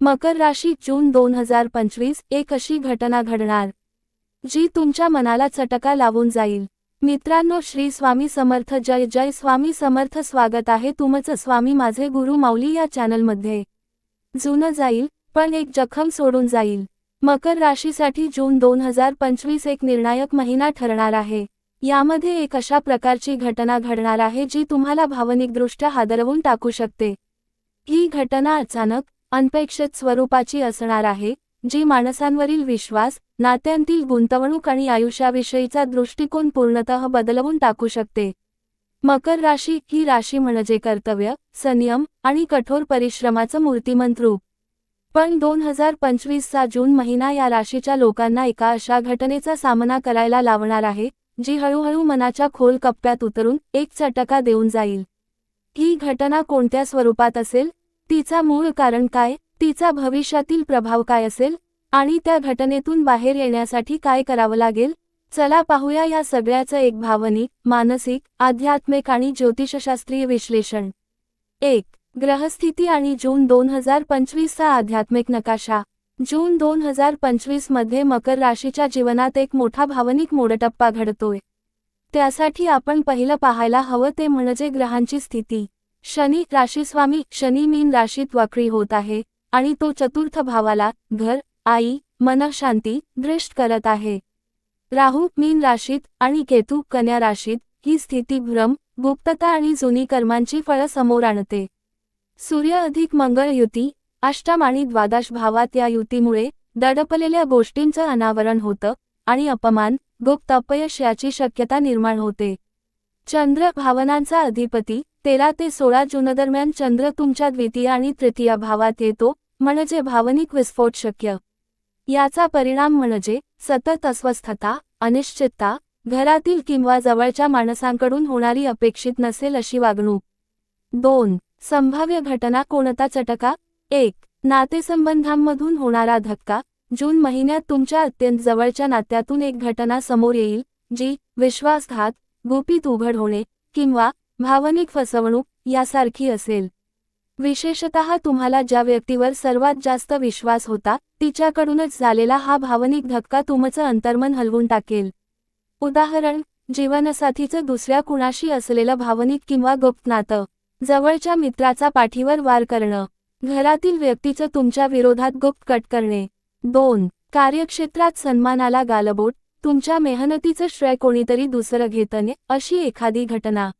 मकर राशी जून दोन हजार पंचवीस एक अशी घटना घडणार जी तुमच्या मनाला चटका लावून जाईल. मित्रांनो श्री स्वामी समर्थ जय जय स्वामी समर्थ स्वागत आहे तुमचं स्वामी माझे गुरु माऊली या चॅनलमध्ये. जुनं जाईल पण एक जखम सोडून जाईल. मकर राशीसाठी जून दोन हजार पंचवीस एक निर्णायक महिना ठरणार आहे. यामध्ये एक अशा प्रकारची घटना घडणार आहे जी तुम्हाला भावनिकदृष्ट्या हादरवून टाकू शकते. ही घटना अचानक अनपेक्षित स्वरूपाची असणार आहे जी माणसांवरील विश्वास नात्यांतील गुंतवणूक आणि आयुष्याविषयीचा दृष्टिकोन पूर्णतः बदलवून टाकू शकते. मकर राशी ही राशी म्हणजे कर्तव्य संयम आणि कठोर परिश्रमाचं मूर्तिमंत रूप. पण दोन हजार पंचवीसचा जून महिना या राशीच्या लोकांना एका अशा घटनेचा सामना करायला लावणार आहे जी हळूहळू मनाच्या खोल कप्प्यात उतरून एक चटका देऊन जाईल. ही घटना कोणत्या स्वरूपात असेल? तिचा मूळ कारण काय तिचा भविष्यातील प्रभाव काय असेल आणि त्या घटनेतून बाहेर येण्यासाठी काय करावं लागेल चला पाहूया या सगळ्याचं एक भावनिक मानसिक आध्यात्मिक आणि ज्योतिषशास्त्रीय विश्लेषण. एक ग्रहस्थिती आणि जून दोन हजार पंचवीसचा आध्यात्मिक नकाशा. जून दोन हजार पंचवीसमध्ये मकर राशीच्या जीवनात एक मोठा भावनिक मोडटप्पा घडतोय. त्यासाठी आपण पहिलं पाहायला हवं ते म्हणजे ग्रहांची स्थिती. शनी राशीस्वामी शनी मीन राशीत वक्री होत आहे आणि तो चतुर्थ भावाला घर आई मनशांती दृष्ट करत आहे. राहू मीन राशीत आणि केतू कन्या राशीत ही स्थिती भ्रम गुप्तता आणि जुनी कर्मांची फळं समोर आणते. सूर्य अधिक मंगळ युती अष्टम आणि द्वादश भावात या युतीमुळे दडपलेल्या गोष्टींचं अनावरण होतं आणि अपमान गुप्त अपयश याची शक्यता निर्माण होते. चंद्र भावनांचा अधिपती तेरा ते सोळा जूनदरम्यान चंद्र तुमच्या द्वितीय आणि तृतीय भावात येतो म्हणजे भावनिक विस्फोट शक्य याचा परिणाम म्हणजे सतत अस्वस्थता अनिश्चितता घरातील किंवा जवळच्या माणसांकडून होणारी अपेक्षित नसेल अशी वागणूक. दोन संभाव्य घटना कोणता चटका? एक नातेसंबंधांमधून होणारा धक्का. जून महिन्यात तुमच्या अत्यंत जवळच्या नात्यातून एक घटना समोर येईल जी विश्वासघात गुपित उघड होणे किंवा भावनिक फसवणूक यासारखी असेल. विशेषतः तुम्हाला ज्या व्यक्तीवर सर्वात जास्त विश्वास होता तिच्याकडूनच झालेला हा भावनिक धक्का तुमचं अंतर्मन हलवून टाकेल. उदाहरण जीवनसाथीचं दुसऱ्या कुणाशी असलेलं भावनिक किंवा गुप्त नातं जवळच्या मित्राचा पाठीवर वार करणं घरातील व्यक्तीचं तुमच्या विरोधात गुप्त कट करणे. दोन कार्यक्षेत्रात सन्मानाला गालबोट तुमच्या मेहनतीचं श्रेय कोणीतरी दुसरं घेतने अशी एखादी घटना.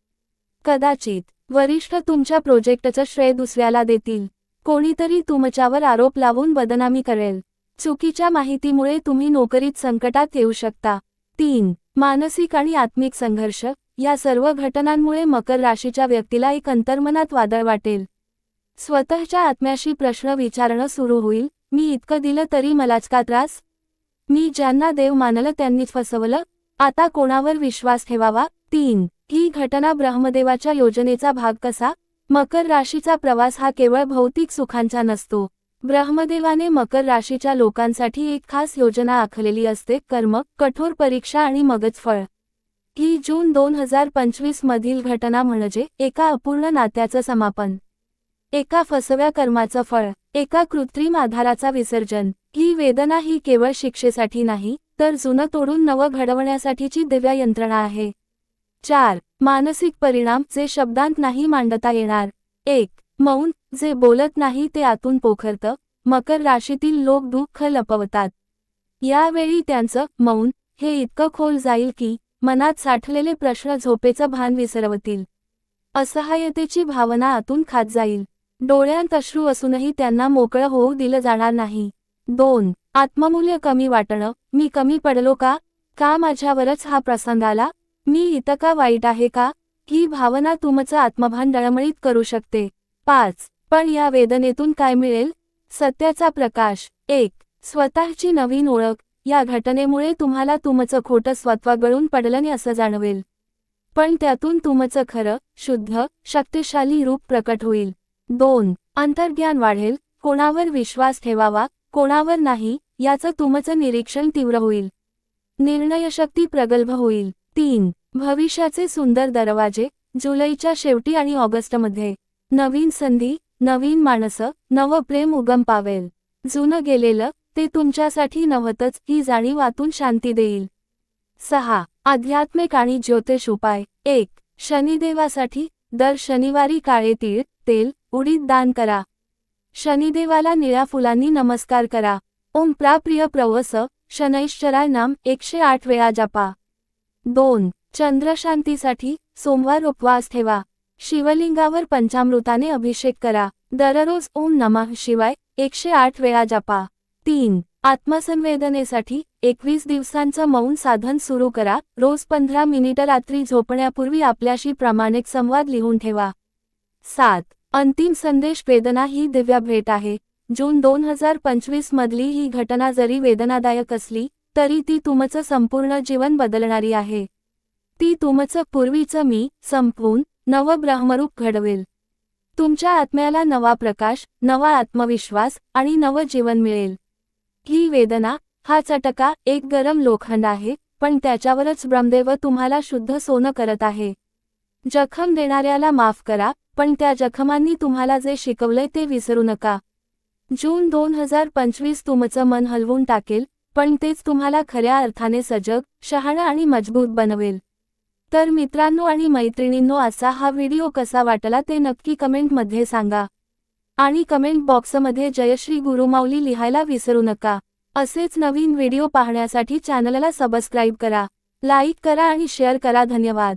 कदाचित वरिष्ठ तुमच्या प्रोजेक्टचं श्रेय दुसऱ्याला देतील. कोणीतरी तुमच्यावर आरोप लावून बदनामी करेल. चुकीच्या माहितीमुळे तुम्ही नोकरीत संकटात येऊ शकता. तीन मानसिक आणि आत्मिक संघर्ष. या सर्व घटनांमुळे मकर राशीच्या व्यक्तीला एक अंतर्मनात वादळ वाटेल. स्वतःच्या आत्म्याशी प्रश्न विचारणं सुरू होईल. मी इतकं दिलं तरी मलाच का त्रास? मी ज्यांना देव मानलं त्यांनीच फसवलं. आता कोणावर विश्वास ठेवावा? तीन. ही घटना ब्रह्मदेवाच्या योजनेचा भाग कसा? मकर राशीचा प्रवास हा केवळ भौतिक सुखांचा नसतो. ब्रह्मदेवाने मकर राशीच्या लोकांसाठी एक खास योजना आखलेली असते. कर्म कठोर परीक्षा आणि मगच फळ. ही जून दोन हजार पंचवीस मधील घटना म्हणजे एका अपूर्ण नात्याचं समापन. एका फसव्या कर्माचं फळ एका कृत्रिम आधाराचा विसर्जन. ही वेदना ही केवळ शिक्षेसाठी नाही तर जुनं तोडून नवं घडवण्यासाठीची दिव्या यंत्रणा आहे. चार मानसिक परिणाम जे शब्दांत नाही मांडता येणार. एक मौन जे बोलत नाही ते आतून पोखरतं मकर राशीतील लोक दुःख लपवतात. यावेळी त्यांचं मौन हे इतकं खोल जाईल की मनात साठलेले प्रश्न झोपेचं भान विसरवतील. असहाय्यतेची भावना आतून खात जाईल. डोळ्यांत अश्रू असूनही त्यांना मोकळं होऊ दिलं जाणार नाही. दोन आत्ममूल्य कमी वाटणं. मी कमी पडलो का? का माझ्यावरच हा प्रसंग आला? मी इतका वाईट आहे का? ही भावना तुमचं आत्मभान डळमळीत करू शकते. पाच पण या वेदनेतून काय मिळेल? सत्याचा प्रकाश. एक स्वतःची नवीन ओळख. या घटनेमुळे तुम्हाला तुमचं खोटं स्वत्व गळून पडलं असं जाणवेल. पण त्यातून तुमचं खरं शुद्ध शक्तिशाली रूप प्रकट होईल. दोन अंतर्ज्ञान वाढेल कोणावर विश्वास ठेवावा कोणावर नाही याचं तुमचं निरीक्षण तीव्र होईल. निर्णयशक्ती प्रगल्भ होईल. तीन भविष्याचे सुंदर दरवाजे जुलैच्या शेवटी आणि ऑगस्टमध्ये. नवीन संधी नवीन माणसं नवं प्रेम उगम पावेल. जुनं गेलेलं ते तुमच्यासाठी नव्हतंच ही जाणीव आतून शांती देईल. सहा आध्यात्मिक आणि ज्योतिष उपाय. एक शनिदेवासाठी दर शनिवारी काळे तीळ तेल उडीद दान करा. शनिदेवाला निळ्या फुलांनी नमस्कार करा. ओम प्राप्रिय प्रवस शनैश्चराय नाम एकशे आठ वेळा जपा. दोन चंद्रशांतीसाठी सोमवार उपवास ठेवा. शिवलिंगावर पंचामृताने अभिषेक करा. दररोज ओम नमः शिवाय एकशे आठ वेळा जपा. तीन आत्मसंवेदनेसाठी एकवीस दिवसांचं मौन साधन सुरू करा. रोज पंधरा मिनिटं रात्री झोपण्यापूर्वी आपल्याशी प्रामाणिक संवाद लिहून ठेवा. सात अंतिम संदेश वेदना ही दिव्या भेट आहे. जून दोन हजार पंचवीस मधली ही घटना जरी वेदनादायक असली तरी ती तुमचं संपूर्ण जीवन बदलणारी आहे. ती तुमचं पूर्वीचं मी संपवून नव ब्रह्मरूप घडवेल. तुमच्या आत्म्याला नवा प्रकाश नवा आत्मविश्वास आणि नवं जीवन मिळेल. ही वेदना हा चटका एक गरम लोखंड आहे पण त्याच्यावरच ब्रह्मदेव तुम्हाला शुद्ध सोनं करत आहे. जखम देणाऱ्याला माफ करा पण त्या जखमांनी तुम्हाला जे शिकवलंय ते विसरू नका. जून दोन हजार पंचवीस तुमचं मन हलवून टाकेल पण तेच तुम्हाला खऱ्या अर्थाने सजग शहाणा आणि मजबूत बनवेल. तर मित्रांनो आणि मैत्रिणींनो असा हा व्हिडिओ कसा वाटला ते नक्की कमेंटमध्ये सांगा. आणि कमेंट बॉक्समध्ये जयश्री गुरुमाऊली लिहायला विसरू नका. असेच नवीन व्हिडिओ पाहण्यासाठी चॅनलला सबस्क्राईब करा लाईक करा आणि शेअर करा. धन्यवाद.